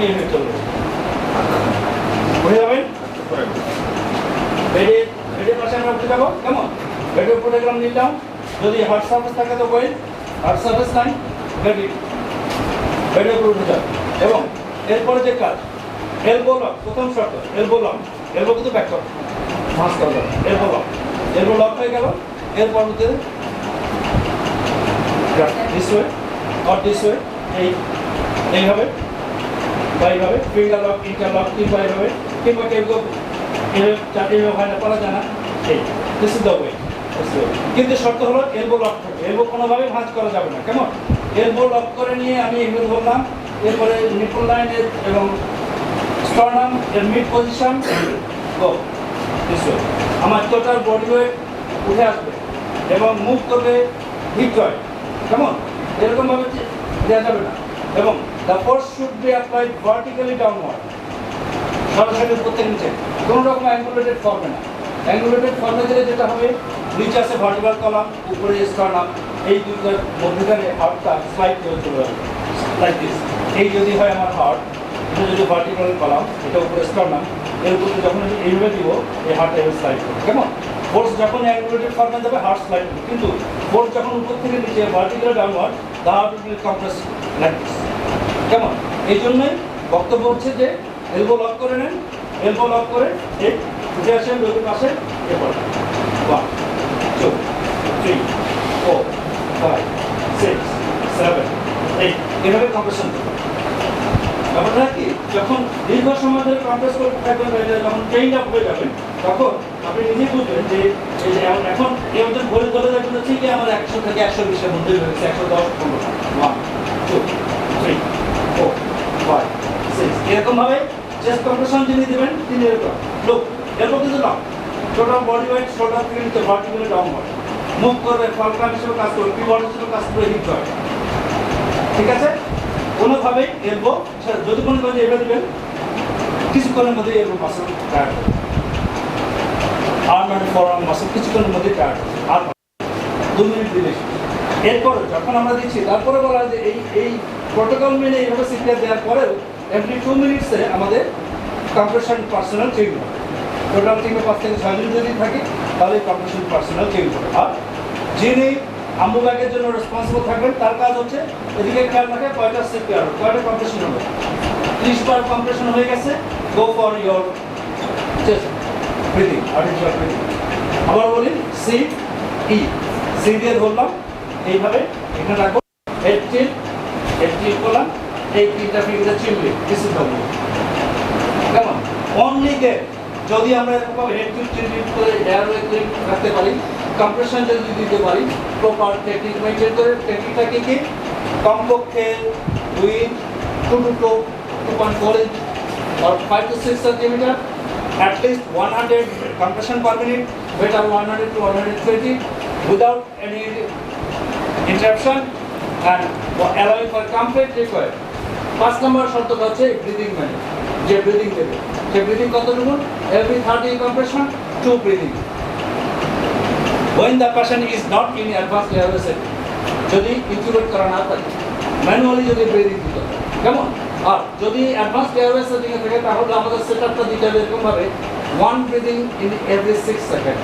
নিয়ে হেঁটে যাবেন বেডে বেডের পাশে আমরা উঠে যাব কেমন? বেডের উপরে গেলাম নিলাম। যদি হার্ট সার্ভিস থাকে তো বই। হার্ট সার্ভিস নাই। বেডে। বেডের উপরে উঠে এবং এরপরে যে কাজ এলবো লক প্রথম শর্ত এলবো লক এলবো কিন্তু ব্যাক কর মাস করবে এলবো লক এলবো লক হয়ে গেল। এরপর হচ্ছে this way or this way এই এইভাবে। বা এইভাবে ফিঙ্গার লক ইন্টারলক কিংবা এইভাবে কিংবা কেউ কেউ এভাবে এভাবে হয় না করা যায় না, এই দিস ইজ দ্য ওয়ে কিন্তু শর্ত হলো এলবো লক থাকবে এলবো কোনোভাবেই ভাঁজ করা যাবে না, কেমন? এলবো লক করে নিয়ে আমি এগুলো ধরলাম, এরপরে নিপল লাইনের এবং স্টর্নাম এর মিড পজিশন গো আমার টোটাল বডি ওয়েট উঠে আসবে এবং মুভ করবে হিপ জয়েন্ট কেমন? এরকমভাবে দেওয়া যাবে না। এবং the force should be applied vertically downward সরাসরি উপর থেকে নিচে। কোনো রকম অ্যাঙ্গুলেটেড ফর্মে না। অ্যাঙ্গুলেটেড ফর্মে দিলে যেটা হবে, নিচে আছে ভার্টিক্যাল কলাম উপরে স্টার্নাম এই দুটার মধ্যখানে হার্টটা স্লাইড করে চলে যাবে লাইক দিস এই যদি হয় আমার হার্ট এটা যদি ভার্টিক্যাল কলাম এটা উপরে স্টার্নাম এর উপরে যখন আমি এইভাবে দিব, এই হার্টটা এভাবে স্লাইড করবে কেমন? ফোর্স যখন অ্যাঙ্গুলেটেড ফর্মে যাবে হার্ট স্লাইড কিন্তু ফোর্স যখন উপর থেকে নিচে vertical downward the heart will compress like this কেমন? এই জন্যই বক্তব্য হচ্ছে যে এলবো লক করে নেন এলবো লক করে এই উঠে আসেন রোগীর পাশে এ করেন one two three four five six seven eight এভাবে কম্প্রেশন ব্যাপারটা কি? যখন দীর্ঘ সময় ধরে কম্প্রেস করতে থাকবেন যখন চেঞ্জ আপ হয়ে যাবেন তখন আপনি নিজেই বুঝবেন যে এখন- এখন মধ্যে ঘড়ি ধরে দেখবেন ঠিকই, আমার একশো থেকে একশো বিশের মধ্যে রয়েছে, একশো দশ পনেরো one two three four five six এরকমভাবে চেস্ট কম্প্রেশন যিনি দেবেন, তিনি এরকম। লোক এরপর কিন্তু lock total body weight shoulder থেকে নিচে ভার্টিক্যালি ডাউনওয়ার্ড মুভ করবে ফালকান হিসেবে কাজ করবে পিভট হিসেবে কাজ করবে হিপ জয়েন্ট ঠিক আছে? কোনোভাবেই এলবো যদি কোনো কাজে এবার দেবেন, কিছুক্ষণের মধ্যে elbow muscle tired arm and forearm muscle কিছুক্ষণের মধ্যে টায়ার্ড আর দু মিনিট দিলে এরপর যখন আমরা দিচ্ছি, তারপরে বলা যে এই এই প্রোটোকল মেনে এইভাবে সিপিআর দেওয়ার পরেও এভরি টু মিনিটসে আমাদের কম্প্রেশন পার্সোনাল চেঞ্জ হবে টোটাল টিমে পাঁচ থেকে ছয়জন যদি থাকে, তাহলে কম্প্রেশন পার্সোনাল চেঞ্জ হবে আর যিনি আম্বু ব্যাগের জন্য রেসপন্সিবল থাকবেন, তার কাজ হচ্ছে এদিকে খেয়াল রাখে, কয়টা সিপিআর কয়টা কম্প্রেশন হবে? ত্রিশ বার কম্প্রেশন হয়ে গেছে go for your breathing artificial আবার বলি সি ই সি দিয়ে ধরলাম এইভাবে এখানে রাখব হেড টিল হেড করলাম এই তিনটা ফিঙ্গারে দিস ইজ দ্য কেমন? অনলি গে যদি আমরা এরকম হেড টিল চিমলি করে এয়ারওয়ে করে রাখতে পারি কম্প্রেশন যদি দিতে পারি প্রপার টেকনিক মেনটেন করে টেকনিকটা কি? কি কমপক্ষে দুই two two two two point four inch or 5 to 6 centimeter, at least 100 compression per minute, better 100 to 120 without any interruption and allowing for complete recoil. পাঁচ নম্বর শর্তটা হচ্ছে ব্রিদিং মানে যে ব্রিদিং দেবে সে ব্রিদিং কতটুকু every thirty compression two breathing when the patient is not in advanced level setting, যদি incubate করা না থাকে ম্যানুয়ালি যদি ব্রিদিং দিতে কেমন? আর যদি অ্যাডভান্স এয়ারওয়ে সেটিং থাকে, তাহলে আমাদের সেটআপটা দিতে হবে এরকম ভাবে one breathing in every six second